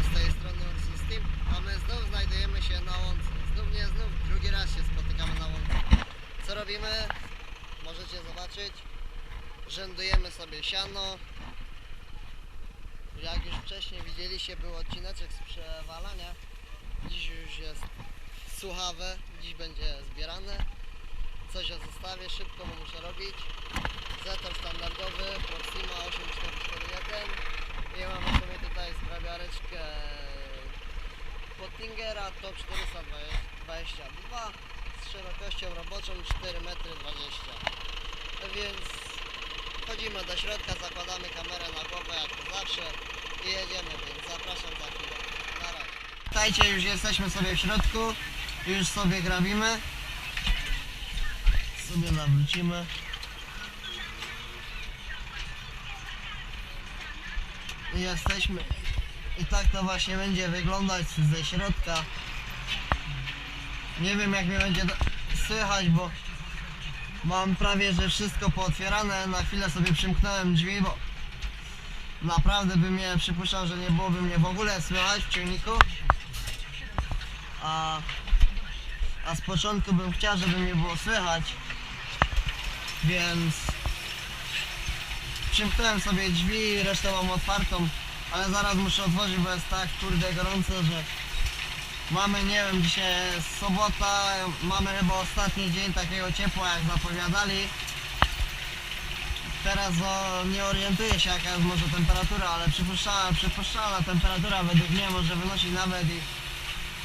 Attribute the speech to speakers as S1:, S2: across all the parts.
S1: Z tej strony Orsi Steam, a my znów znajdujemy się na łące. Znów nie znów, drugi raz się spotykamy na łące. Co robimy? Możecie zobaczyć. Rzędujemy sobie siano. Jak już wcześniej widzieliście, był odcineczek z przewalania. Dziś już jest słuchawe, dziś będzie zbierane. Coś o zestawie, szybko bo muszę robić. Zetor standardowy, Proxima 8441 i mamy sobie tutaj zgrabiareczkę Pottingera Top 422 z szerokością roboczą 4 metry 20 więc wchodzimy do środka, zakładamy kamerę na głowę jak to zawsze i jedziemy, więc zapraszam za chwilę. Na razie. Witajcie, już jesteśmy sobie w środku, już sobie grabimy. Sobie nawrócimy. Jesteśmy. I tak to właśnie będzie wyglądać ze środka. Nie wiem jak mnie będzie słychać, bo mam prawie że wszystko pootwierane. Na chwilę sobie przymknąłem drzwi, bo naprawdę bym nie przypuszczał, że nie byłoby mnie w ogóle słychać w ciągniku. A, a z początku bym chciał, żeby mnie było słychać. Więc przymknąłem sobie drzwi, resztę mam otwartą, ale zaraz muszę otworzyć, bo jest tak kurde gorąco, że mamy, nie wiem, dzisiaj jest sobota, mamy chyba ostatni dzień takiego ciepła, jak zapowiadali. Teraz o, nie orientuję się jaka jest może temperatura, ale przypuszczalna, przypuszczalna temperatura według mnie może wynosić nawet i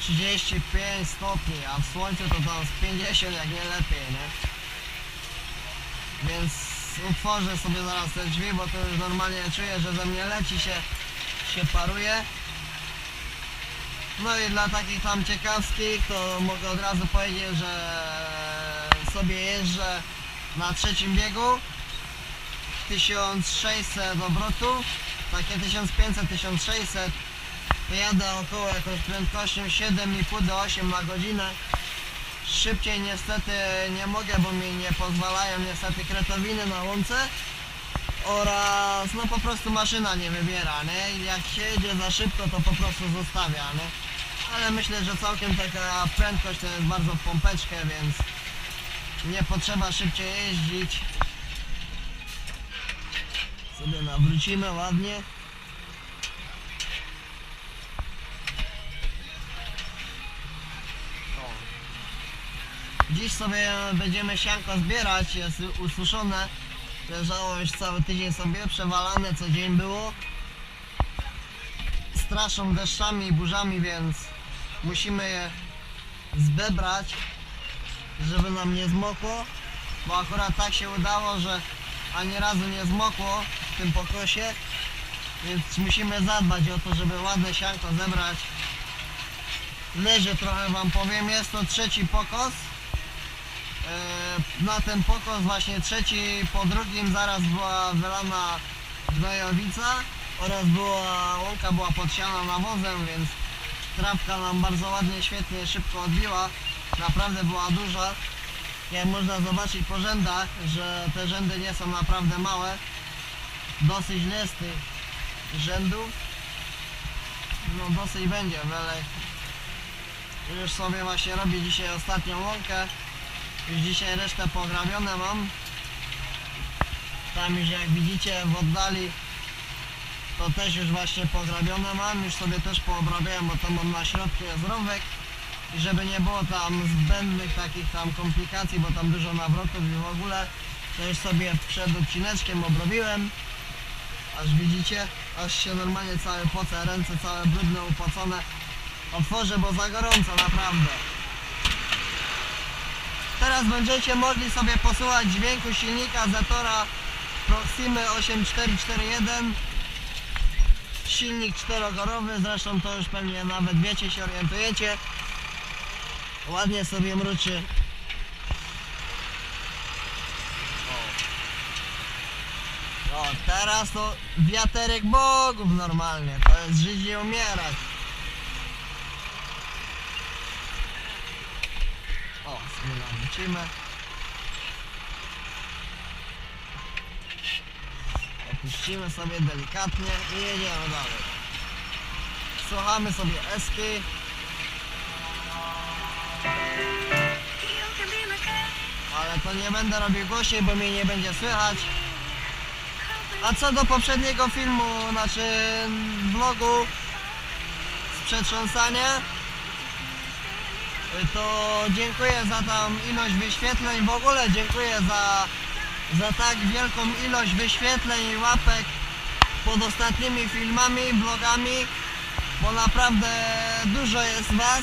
S1: 35 stopni, a w słońcu to tam z 50 jak nie lepiej, nie? Więc otworzę sobie zaraz te drzwi, bo to już normalnie czuję, że ze mnie leci się, się paruje. No i dla takich tam ciekawskich to mogę od razu powiedzieć, że sobie jeżdżę na trzecim biegu. 1600 obrotów, takie 1500-1600 to jadę około jakąś prędkością 7,5 do 8 na godzinę Szybciej niestety nie mogę, bo mi nie pozwalają niestety kretowiny na łące oraz no po prostu maszyna nie wybiera, nie? Jak się jedzie za szybko to po prostu zostawia, nie? Ale myślę, że całkiem taka prędkość to jest bardzo w pompeczkę, więc nie potrzeba szybciej jeździć. Sobie nawrócimy ładnie. Dziś sobie będziemy sianko zbierać, jest ususzone. Leżało już cały tydzień sobie, przewalane co dzień było. Straszą deszczami i burzami, więc musimy je zbebrać, żeby nam nie zmokło. Bo akurat tak się udało, że ani razu nie zmokło w tym pokosie. Więc musimy zadbać o to, żeby ładne sianko zebrać. Leży trochę wam powiem, jest to trzeci pokos. E, na ten pokos właśnie trzeci po drugim zaraz była wylana gnojowica oraz była łąka była podsiana nawozem, więc trawka nam bardzo ładnie, świetnie, szybko odbiła. Naprawdę była duża. Jak można zobaczyć po rzędach, że te rzędy nie są naprawdę małe. Dosyć jest rzędów. No dosyć będzie, ale już sobie właśnie robię dzisiaj ostatnią łąkę. Już dzisiaj resztę pograbione mam. Tam już jak widzicie w oddali to też już właśnie pograbione mam. Już sobie też poobrabiałem, bo to mam na środku jest rowek. I żeby nie było tam zbędnych takich tam komplikacji, bo tam dużo nawrotów i w ogóle, to już sobie przed odcineczkiem obrobiłem. Aż widzicie, aż się normalnie całe poce, ręce całe brudne, upocone. Otworzę, bo za gorąco, naprawdę. Teraz będziecie mogli sobie posłuchać dźwięku silnika Zetora Proximy 8441 Silnik czterogorowy, zresztą to już pewnie nawet wiecie, się orientujecie. Ładnie sobie mruczy. O, teraz to wiaterek bogów normalnie, to jest żyć i umierać O, sobie nawrócimy. Opuścimy sobie delikatnie i jedziemy dalej. Słuchamy sobie eski. Ale to nie będę robił głośniej, bo mnie nie będzie słychać. A co do poprzedniego filmu, znaczy vlogu z przetrząsania, to dziękuję za tam ilość wyświetleń. W ogóle dziękuję za, za tak wielką ilość wyświetleń i łapek pod ostatnimi filmami, vlogami, bo naprawdę dużo jest Was,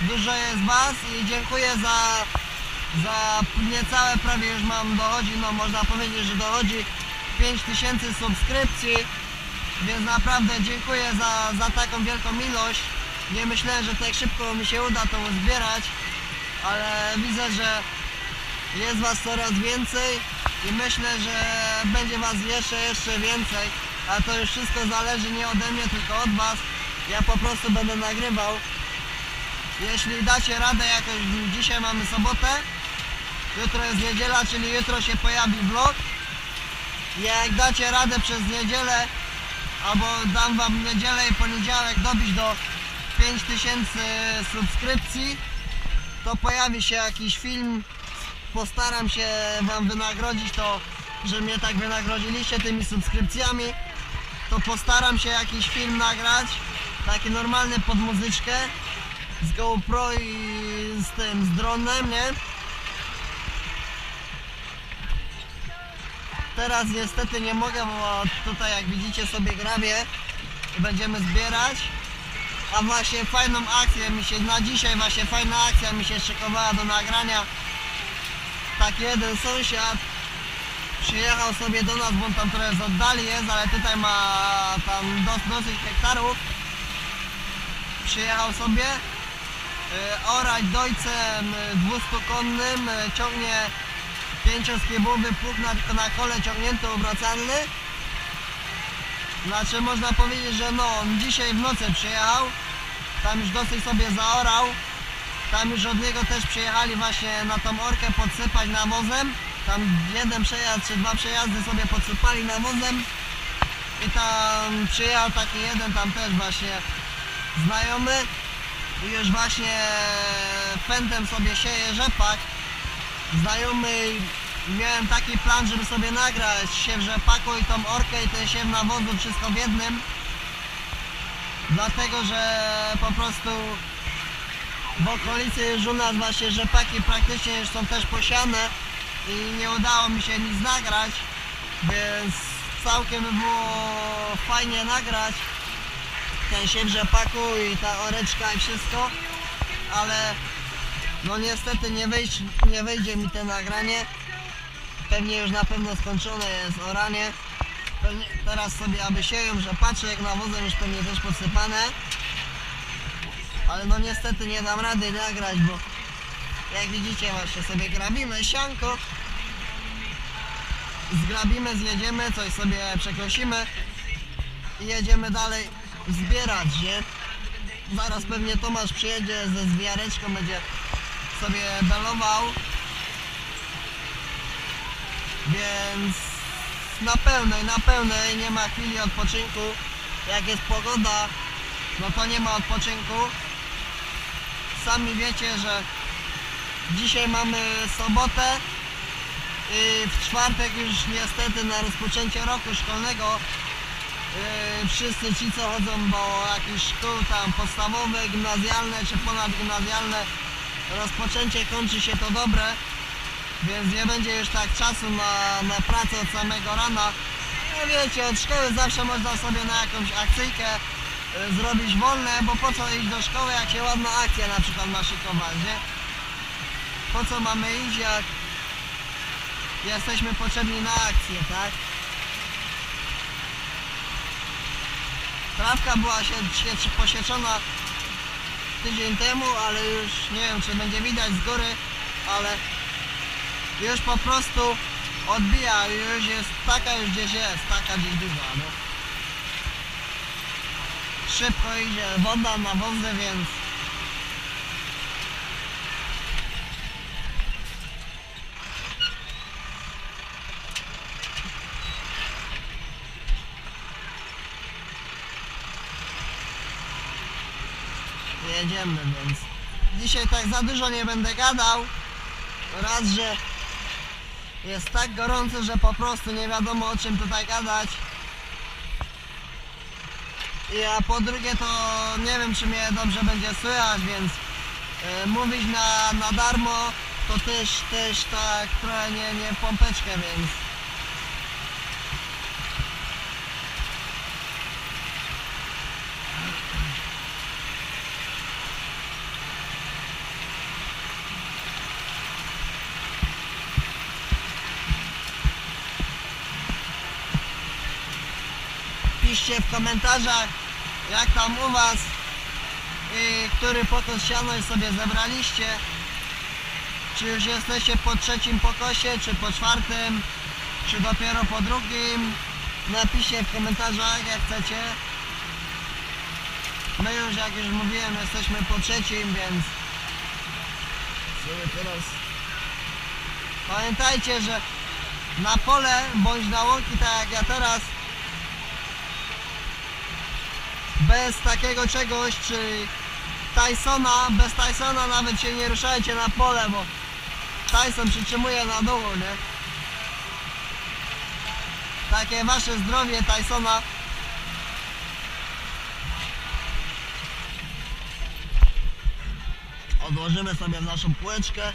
S1: dużo jest Was i dziękuję za za niecałe prawie już mam dochodzi, no można powiedzieć, że dochodzi 5000 subskrypcji, więc naprawdę dziękuję za, za taką wielką ilość. Nie myślałem, że tak szybko mi się uda to uzbierać, ale widzę, że jest Was coraz więcej i myślę, że będzie Was jeszcze, jeszcze więcej, a to już wszystko zależy nie ode mnie, tylko od Was. Ja po prostu będę nagrywał. Jeśli dacie radę jakoś, dzisiaj mamy sobotę, Jutro jest niedziela, czyli jutro się pojawi vlog. Jak dacie radę przez niedzielę, albo dam wam niedzielę i poniedziałek dobić do 5000 subskrypcji, to pojawi się jakiś film. Postaram się wam wynagrodzić to, że mnie tak wynagrodziliście tymi subskrypcjami. To postaram się jakiś film nagrać, taki normalny pod muzyczkę z GoPro i z tym, z dronem, nie? Teraz niestety nie mogę, bo tutaj jak widzicie sobie grabię będziemy zbierać. A właśnie fajną akcję mi się, na dzisiaj właśnie fajna akcja mi się szykowała do nagrania. Taki jeden sąsiad przyjechał sobie do nas, bo on tam trochę z oddali jest, ale tutaj ma tam dos, dosyć hektarów. Przyjechał sobie y, orać dojcem y, 200-konnym, y, ciągnie pięcioskiebuwy pług na, na kole ciągnięty obracalny. Znaczy można powiedzieć, że no on dzisiaj w nocy przyjechał, tam już dosyć sobie zaorał, tam już od niego też przyjechali właśnie na tą orkę podsypać nawozem, tam jeden przejazd czy dwa przejazdy sobie podsypali nawozem i tam przyjechał taki jeden tam też właśnie znajomy i już właśnie pędem sobie sieje rzepak znajomy miałem taki plan, żeby sobie nagrać siew rzepaku i tą orkę i ten siew nawozu wszystko w jednym dlatego, że po prostu w okolicy już u nas właśnie rzepaki praktycznie już są też posiane i nie udało mi się nic nagrać więc całkiem by było fajnie nagrać ten siew rzepaku i ta oreczka i wszystko ale no niestety nie, wejść, nie wejdzie mi to nagranie. Pewnie już na pewno skończone jest oranie. Pewnie teraz sobie aby sieją, że patrzę jak nawozem już pewnie też podsypane. Ale no niestety nie dam rady nagrać, bo jak widzicie właśnie sobie grabimy sianko. Zgrabimy, zjedziemy, coś sobie przekosimy i jedziemy dalej zbierać, nie? Zaraz pewnie Tomasz przyjedzie ze zwijareczką, będzie sobie belował. Więc na pełnej, na pełnej nie ma chwili odpoczynku. Jak jest pogoda, no to nie ma odpoczynku. Sami wiecie, że dzisiaj mamy sobotę i w czwartek już niestety na rozpoczęcie roku szkolnego yy, wszyscy ci co chodzą do jakichś szkół tam podstawowe, gimnazjalne czy ponadgimnazjalne rozpoczęcie kończy się to dobre, więc nie będzie już tak czasu na, na pracę od samego rana. No wiecie, od szkoły zawsze można sobie na jakąś akcyjkę y, zrobić wolne, bo po co iść do szkoły, jak się ładna akcja na przykład ma szykować, nie? Po co mamy iść, jak jesteśmy potrzebni na akcję, tak? Trawka była się, się posieczona tydzień temu, ale już nie wiem czy będzie widać z góry, ale już po prostu odbija, już jest taka już gdzieś jest, taka gdzieś duża, no. Szybko idzie woda na wozy, więc jedziemy, więc dzisiaj tak za dużo nie będę gadał. Raz, że jest tak gorąco, że po prostu nie wiadomo o czym tutaj gadać. I a po drugie to nie wiem czy mnie dobrze będzie słychać, więc e, mówić na, na darmo to też, też tak trochę nie, nie pompeczkę, więc piszcie w komentarzach jak tam u was i który pokos siano sobie zebraliście. Czy już jesteście po trzecim pokosie czy po czwartym czy dopiero po drugim? Napiszcie w komentarzach jak chcecie. My już jak już mówiłem jesteśmy po trzecim więc teraz pamiętajcie że na pole bądź na łąki tak jak ja teraz bez takiego czegoś, czy Tysona, bez Tysona nawet się nie ruszajcie na pole, bo Tyson przytrzymuje na dół, nie? Takie wasze zdrowie Tysona Odłożymy sobie w naszą półeczkę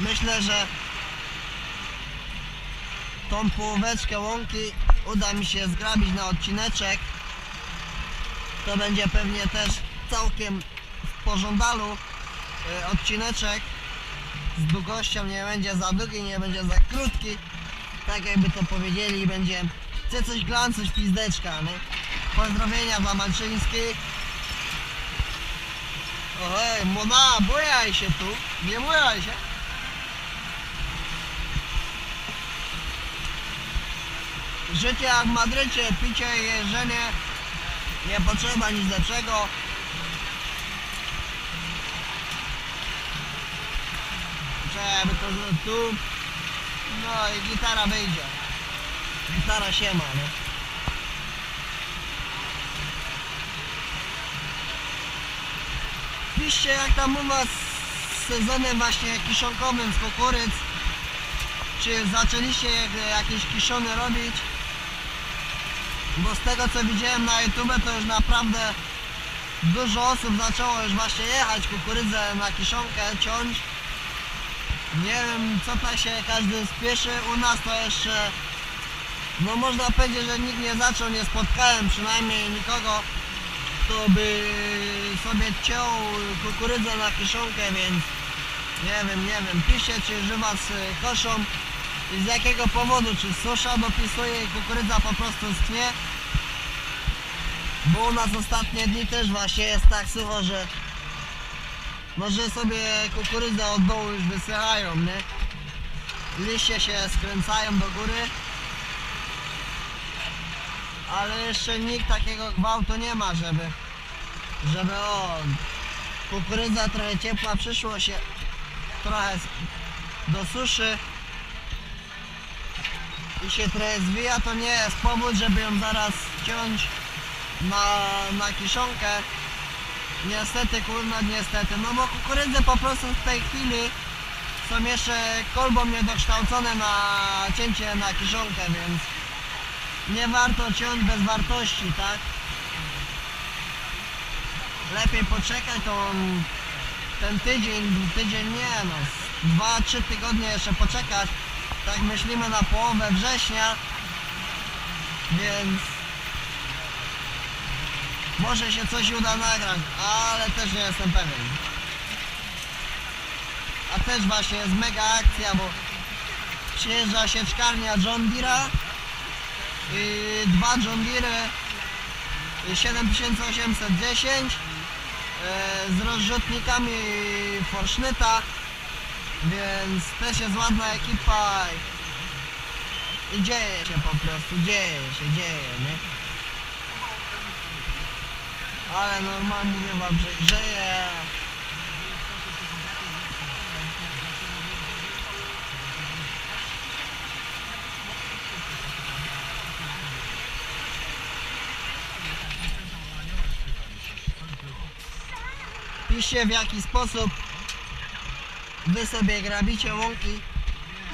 S1: Myślę, że tą połóweczkę łąki uda mi się zgrabić na odcineczek. To będzie pewnie też całkiem w pożądalu y, odcineczek. Z długością nie będzie za długi, nie będzie za krótki. Tak jakby to powiedzieli, będzie chce coś glan, coś pizdeczka, nie? Pozdrowienia dla Malczyńskich. Ojej, młoda, bujaj się tu, nie bujaj się. Życie jak w Madrycie, picie jeżdżenie, nie potrzeba nic lepszego. To z- tu, no i gitara wyjdzie. Gitara się ma, nie? Piszcie jak tam u was z sezonem właśnie kiszonkowym z kukurydz. Czy zaczęliście jak- jakieś kiszony robić? Bo z tego co widziałem na YouTube to już naprawdę dużo osób zaczęło już właśnie jechać kukurydzę na kiszonkę, ciąć. Nie wiem co tak się każdy spieszy, u nas to jeszcze no można powiedzieć, że nikt nie zaczął, nie spotkałem przynajmniej nikogo kto by sobie ciął kukurydzę na kiszonkę, więc nie wiem, nie wiem, piszcie czy was y, koszą i z jakiego powodu, czy susza dopisuje i kukurydza po prostu schnie bo u nas ostatnie dni też właśnie jest tak sucho, że może sobie kukurydza od dołu już wysychają, nie? Liście się skręcają do góry. Ale jeszcze nikt takiego gwałtu nie ma, żeby żeby o kukurydza trochę ciepła przyszło się trochę do suszy i się trochę zwija, to nie jest powód, żeby ją zaraz ciąć na, na kiszonkę. Niestety, kurna, niestety. No bo kukurydzy po prostu w tej chwili są jeszcze kolbą niedokształcone na cięcie na kiszonkę, więc nie warto ciąć bez wartości, tak? Lepiej poczekać to ten tydzień, tydzień nie no, dwa, trzy tygodnie jeszcze poczekać. Tak myślimy na połowę września, więc może się coś uda nagrać, ale też nie jestem pewien. A też właśnie jest mega akcja, bo przyjeżdża sieczkarnia John Deere'a i dwa John Deere 7810 e, z rozrzutnikami Forschnitta więc też jest ładna ekipa i dzieje się po prostu, dzieje się, dzieje, nie? Ale normalnie mówię wam, że grzeje. Piszcie w jaki sposób wy sobie grabicie łąki.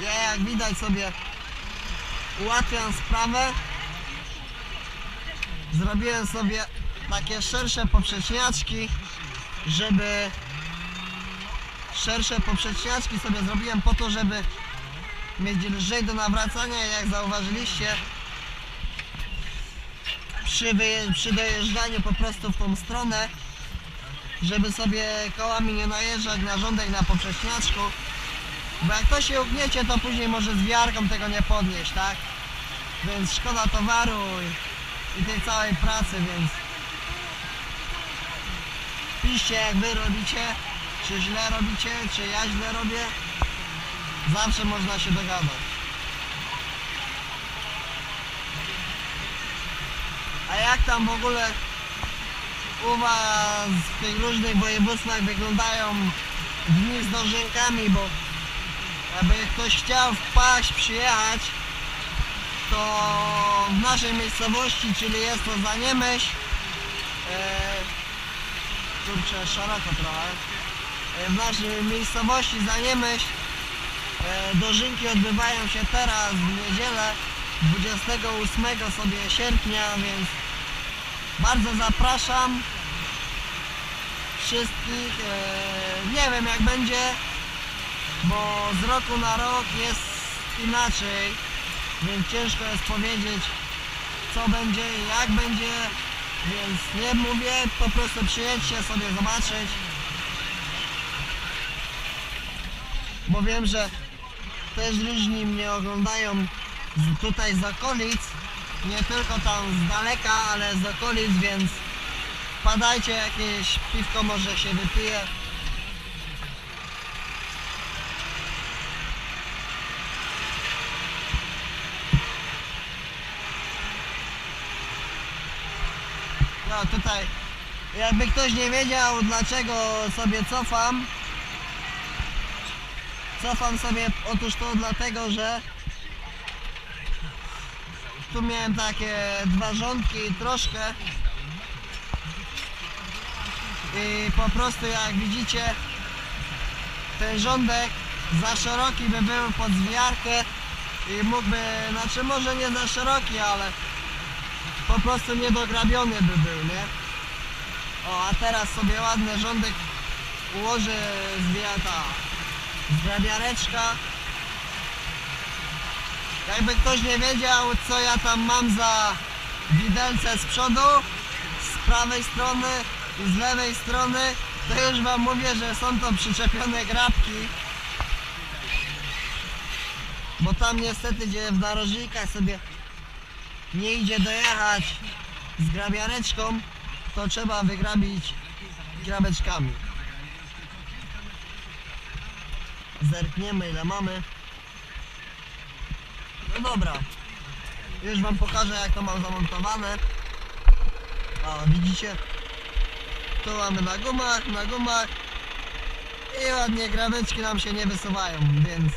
S1: Ja jak widać sobie ułatwiam sprawę. Zrobiłem sobie takie szersze poprzeczniaczki, żeby szersze poprzeczniaczki sobie zrobiłem po to, żeby mieć lżej do nawracania, jak zauważyliście przy, przy dojeżdżaniu po prostu w tą stronę, żeby sobie kołami nie najeżdżać na rządek na poprzeczniaczku, bo jak to się ugniecie, to później może z wiarką tego nie podnieść, tak? Więc szkoda towaru i, i tej całej pracy, więc piszcie jak wy robicie, czy źle robicie, czy ja źle robię. Zawsze można się dogadać. A jak tam w ogóle u was w tych różnych województwach wyglądają dni z dożynkami, bo jakby ktoś chciał wpaść, przyjechać, to w naszej miejscowości, czyli jest to Zaniemyśl, e, kurczę, szeroko trochę, e, w naszej miejscowości Zaniemyśl e, dożynki odbywają się teraz w niedzielę 28 sobie sierpnia, więc bardzo zapraszam wszystkich. E, nie wiem jak będzie, bo z roku na rok jest inaczej, więc ciężko jest powiedzieć co będzie i jak będzie, więc nie mówię, po prostu przyjedźcie sobie zobaczyć. Bo wiem, że też różni mnie oglądają tutaj z okolic, nie tylko tam z daleka, ale z okolic, więc wpadajcie, jakieś piwko może się wypije. No tutaj, jakby ktoś nie wiedział dlaczego sobie cofam, cofam sobie, otóż to dlatego, że tu miałem takie dwa rządki troszkę. I po prostu jak widzicie ten rządek za szeroki by był pod zwijarkę i mógłby, znaczy może nie za szeroki, ale po prostu niedograbiony by był, nie? O, a teraz sobie ładny rządek ułoży zwijata zgrabiareczka jakby ktoś nie wiedział, co ja tam mam za widelce z przodu, z prawej strony i z lewej strony, to już wam mówię, że są to przyczepione grabki. Bo tam niestety, gdzie w narożnikach sobie nie idzie dojechać z grabiareczką, to trzeba wygrabić grabeczkami. Zerkniemy ile mamy. No dobra. Już wam pokażę jak to mam zamontowane. O, widzicie? Tu mamy na gumach, na gumach. I ładnie graweczki nam się nie wysuwają, więc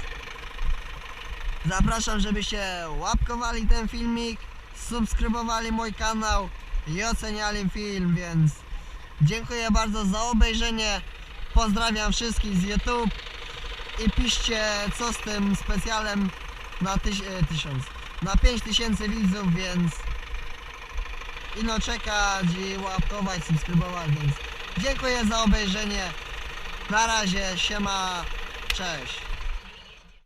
S1: zapraszam, żebyście łapkowali ten filmik, subskrybowali mój kanał i oceniali film, więc dziękuję bardzo za obejrzenie. Pozdrawiam wszystkich z YouTube i piszcie co z tym specjalem na tyś, e, tysiąc, na 5000 widzów, więc ino czekać i łapkować, subskrybować, więc dziękuję za obejrzenie. Na razie, siema, cześć.